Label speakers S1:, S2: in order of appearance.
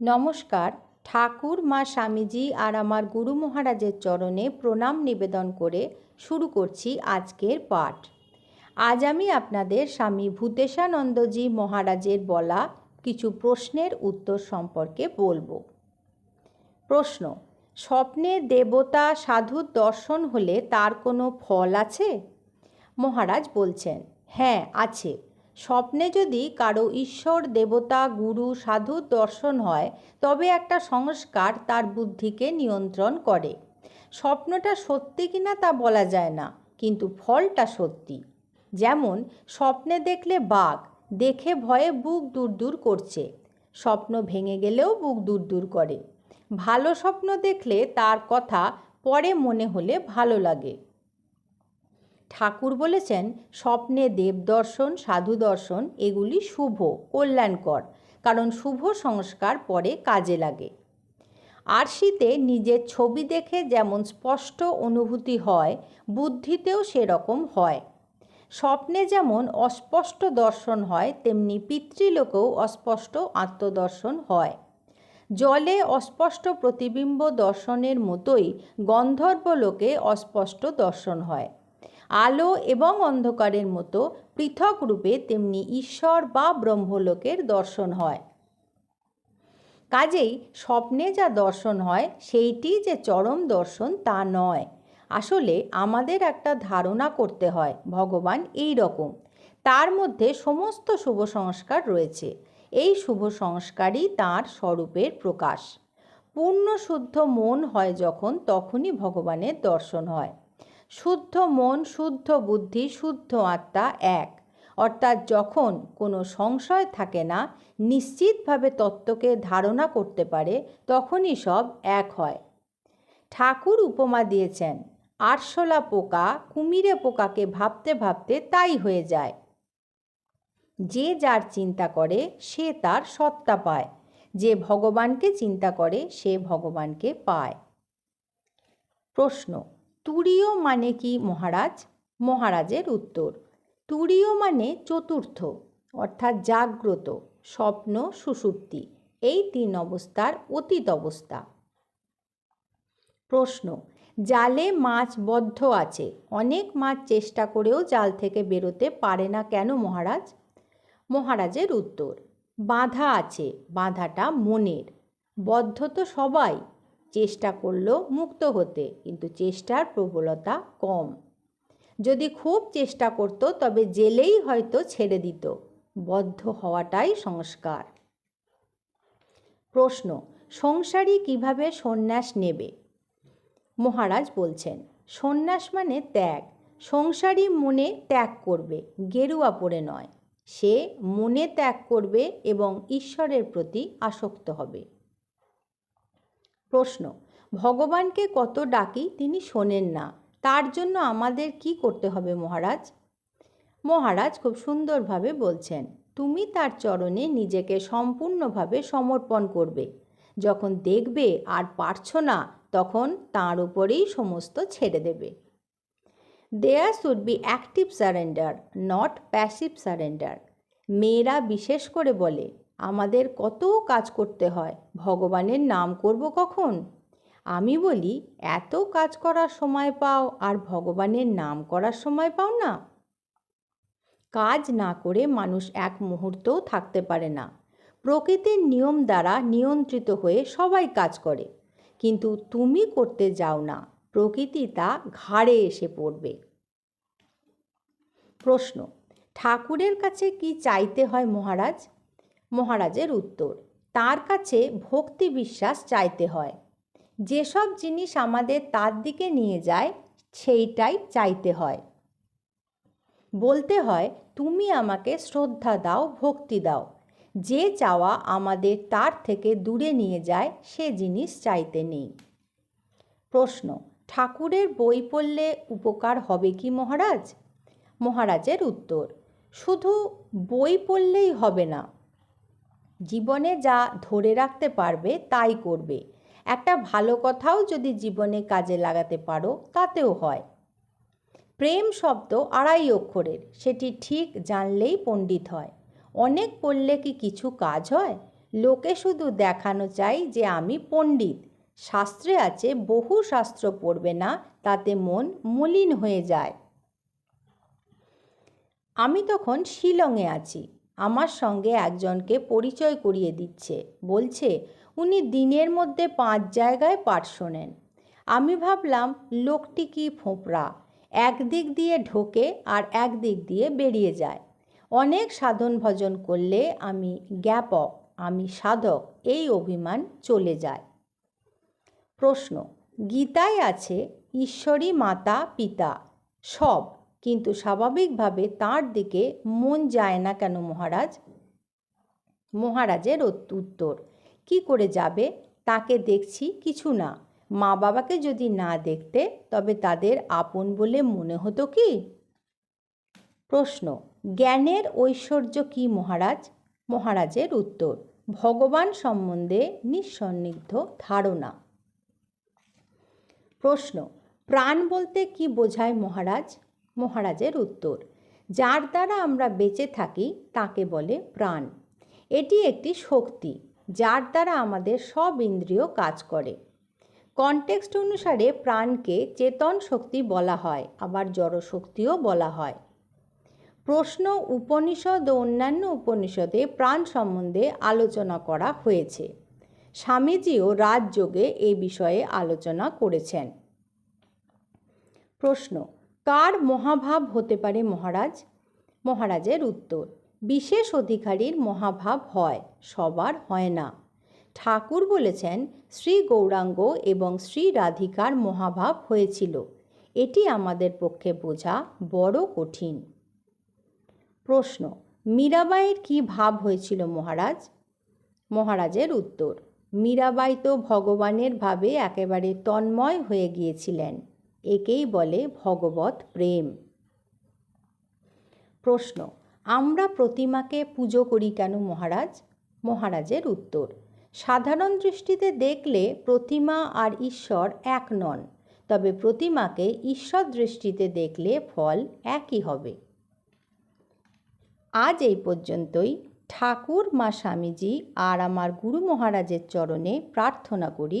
S1: নমস্কার। ঠাকুর, মা স্বামীজি আর আমার গুরু মহারাজের চরণে প্রণাম নিবেদন করে শুরু করছি আজকের পাঠ। আজ আমি আপনাদের স্বামী ভূতেশানন্দজি মহারাজের বলা কিছু প্রশ্নের উত্তর সম্পর্কে বলব। প্রশ্ন, স্বপ্নে দেবতা সাধুর দর্শন হলে তার কোনো ফল আছে? মহারাজ বলছেন হ্যাঁ আছে। স্বপ্নে যদি কারও ঈশ্বর, দেবতা, গুরু সাধুর দর্শন হয়, তবে একটা সংস্কার তার বুদ্ধিকে নিয়ন্ত্রণ করে। স্বপ্নটা সত্যি কিনা তা বলা যায় না, কিন্তু ফলটা সত্যি। যেমন, স্বপ্নে দেখলে বাঘ, দেখে ভয়ে বুক দূর দূর করছে। স্বপ্ন ভেঙে গেলেও বুক দূর দূর করে। ভালো স্বপ্ন দেখলে তার কথা পরে মনে হলে ভালো লাগে। ঠাকুর বলেছেন, স্বপ্নে দেবদর্শন সাধু দর্শন, এগুলি শুভ, কল্যাণকর, কারণ শুভ সংস্কার পরে কাজে লাগে। আরশিতে নিজের ছবি দেখে যেমন স্পষ্ট অনুভূতি হয়, বুদ্ধিতেও সেরকম হয়। স্বপ্নে যেমন অস্পষ্ট দর্শন হয়, তেমনি পিতৃলোকেও অস্পষ্ট আত্মদর্শন হয়। জলে অস্পষ্ট প্রতিবিম্ব দর্শনের মতোই গন্ধর্বলোকে অস্পষ্ট দর্শন হয়। আলো এবং অন্ধকারের মতো পৃথক রূপে তেমনি ঈশ্বর বা ব্রহ্মলোকের দর্শন হয়। কাজেই স্বপ্নে যা দর্শন হয়, সেইটি যে চরম দর্শন তা নয়। আসলে আমাদের একটা ধারণা করতে হয়, ভগবান এই রকম। তার মধ্যে সমস্ত শুভ সংস্কার রয়েছে। এই শুভ সংস্কারই তাঁর স্বরূপের প্রকাশ। পূর্ণ শুদ্ধ মন হয় যখন, তখনই ভগবানের দর্শন হয়। শুদ্ধ মন, শুদ্ধ বুদ্ধি, শুদ্ধ আত্মা এক। অর্থাৎ যখন কোনো সংশয় থাকে না, নিশ্চিতভাবে তত্ত্বকে ধারণা করতে পারে, তখনই সব এক হয়। ঠাকুর উপমা দিয়েছেন, আরশোলা পোকা কুমিরে পোকাকে ভাবতে ভাবতে তাই হয়ে যায়। যে যার চিন্তা করে, সে তার সত্তা পায়। যে ভগবানকে চিন্তা করে, সে ভগবানকে পায়। প্রশ্ন তুরীয় মানে কি মহারাজ? মহারাজের উত্তর। তুরীয় মানে চতুর্থ, অর্থাৎ জাগ্রত, স্বপ্ন, সুষুপ্তি। এই তিন অবস্থার অতীত অবস্থা। প্রশ্ন, জালে মাছ বদ্ধ আছে, অনেক মাছ চেষ্টা করেও জাল থেকে বেরোতে পারে না কেন মহারাজ? মহারাজের উত্তর, বাধা আছে, বাধাটা মনের। বদ্ধ তো সবাই চেষ্টা করলেও মুক্ত হতে, কিন্তু চেষ্টার প্রবলতা কম। যদি খুব চেষ্টা করত, তবে জেলেই হয়তো ছেড়ে দিত। বদ্ধ হওয়াটাই সংস্কার। প্রশ্ন, সংসারী কীভাবে সন্ন্যাস নেবে? মহারাজ বলছেন, সন্ন্যাস মানে ত্যাগ। সংসারী মনে ত্যাগ করবে, গেরুয়া পড়ে নয়। সে মনে ত্যাগ করবে এবং ঈশ্বরের প্রতি আসক্ত হবে। প্রশ্ন, ভগবানকে কত ডাকি তিনি শোনেন না, তার জন্য আমাদের কি করতে হবে মহারাজ? মহারাজ খুব সুন্দরভাবে বলছেন, তুমি তার চরণে নিজেকে সম্পূর্ণভাবে সমর্পণ করবে। যখন দেখবে আর পারছ না, তখন তাঁর উপরেই সমস্ত ছেড়ে দেবে। There should be active surrender not passive surrender মেয়েরা বিশেষ করে বলে। আমাদের কত কাজ করতে হয়, ভগবানের নাম করব কখন? আমি বলি, এত কাজ করার সময় পাও আর ভগবানের নাম করার সময় পাও না। কাজ না করে মানুষ এক মুহূর্তও থাকতে পারে না। প্রকৃতির নিয়ম দ্বারা নিয়ন্ত্রিত হয়ে সবাই কাজ করে। কিন্তু তুমি করতে যাও না, প্রকৃতি তা ঘাড়ে এসে পড়বে। প্রশ্ন, ঠাকুরের কাছে কি চাইতে হয় মহারাজ? মহারাজের উত্তর। তার কাছে ভক্তি বিশ্বাস চাইতে হয়। যেসব জিনিস আমাদের তার দিকে নিয়ে যায়, সেইটাই চাইতে হয়। বলতে হয়, তুমি আমাকে শ্রদ্ধা দাও, ভক্তি দাও। যে চাওয়া আমাদের তার থেকে দূরে নিয়ে যায়, সে জিনিস চাইতে নেই। প্রশ্ন, ঠাকুরের বই পড়লে উপকার হবে কি মহারাজ? মহারাজের উত্তর, শুধু বই পড়লেই হবে না। জীবনে যা ধরে রাখতে পারবে তাই করবে। একটা ভালো কথাও যদি জীবনে কাজে লাগাতে পারো, তাতেও হয়। প্রেম শব্দ আড়াই অক্ষরের, সেটি ঠিক জানলেই পণ্ডিত হয়। অনেক পড়লে কি কিছু কাজ হয়? লোকে শুধু দেখানো চাই যে আমি পণ্ডিত। শাস্ত্রে আছে, বহু শাস্ত্র পড়বে না, তাতে মন মলিন হয়ে যায়। আমি তখন শিলংয়ে আছি। আমার সঙ্গে একজনকে পরিচয় করিয়ে দিচ্ছে। বলছে, উনি দিনের মধ্যে পাঁচ জায়গায় পাঠ শোনেন আমি ভাবলাম, লোকটি কি ফোঁপড়া? একদিক দিয়ে ঢোকে আর একদিক দিয়ে বেরিয়ে যায়। অনেক সাধন ভজন করলে আমি জ্ঞাপক, আমি সাধক, এই অভিমান চলে যায়। প্রশ্ন, গীতায় আছে ঈশ্বরী মাতা, পিতা, সব। কিন্তু স্বাভাবিকভাবে তার দিকে মন যায় না কেন মহারাজ? মহারাজের উত্তর, কি করে যাবে? তাকে দেখছি কিছু না। মা বাবাকে যদি না দেখতে, তবে তাদের আপন বলে মনে হতো কি? প্রশ্ন, জ্ঞানের ঐশ্বর্য কি মহারাজ? মহারাজের উত্তর, ভগবান সম্বন্ধে নিঃসন্নিগ্ধ ধারণা। প্রশ্ন, প্রাণ বলতে কি বোঝায় মহারাজ? মহারাজের উত্তর। যার দ্বারা আমরা বেঁচে থাকি, তাকে বলে প্রাণ। এটি একটি শক্তি, যার দ্বারা আমাদের সব ইন্দ্রিয় কাজ করে। কনটেক্সট অনুসারে প্রাণকে চেতন শক্তি বলা হয়, আবার জড়শক্তিও বলা হয়। প্রশ্ন, উপনিষদ ও অন্যান্য উপনিষদে প্রাণ সম্বন্ধে আলোচনা করা হয়েছে। স্বামীজিও রাজযোগে এ বিষয়ে আলোচনা করেছেন। প্রশ্ন কার মহাভাব হতে পারে মহারাজ? মহারাজের উত্তর, বিশেষ অধিকারীর মহাভাব হয়, সবার হয় না। ঠাকুর বলেছেন, শ্রী গৌরাঙ্গ এবং শ্রী রাধিকার মহাভাব হয়েছিল। এটি আমাদের পক্ষে বোঝা বড় কঠিন। প্রশ্ন, মীরাবাইয়ের কি ভাব হয়েছিল মহারাজ? মহারাজের উত্তর, মীরাবাই তো ভগবানের ভাবে একেবারে তন্ময় হয়ে গিয়েছিলেন। একেই বলে ভগবত প্রেম। প্রশ্ন, আমরা প্রতিমাকে পুজো করি কেন মহারাজ? মহারাজের উত্তর, সাধারণ দৃষ্টিতে দেখলে প্রতিমা আর ঈশ্বর এক নন, তবে প্রতিমাকে ঈশ্বর দৃষ্টিতে দেখলে ফল একই হবে। আজ এই পর্যন্তই। ঠাকুর, মা স্বামীজি আর আমার গুরু মহারাজের চরণে প্রার্থনা করি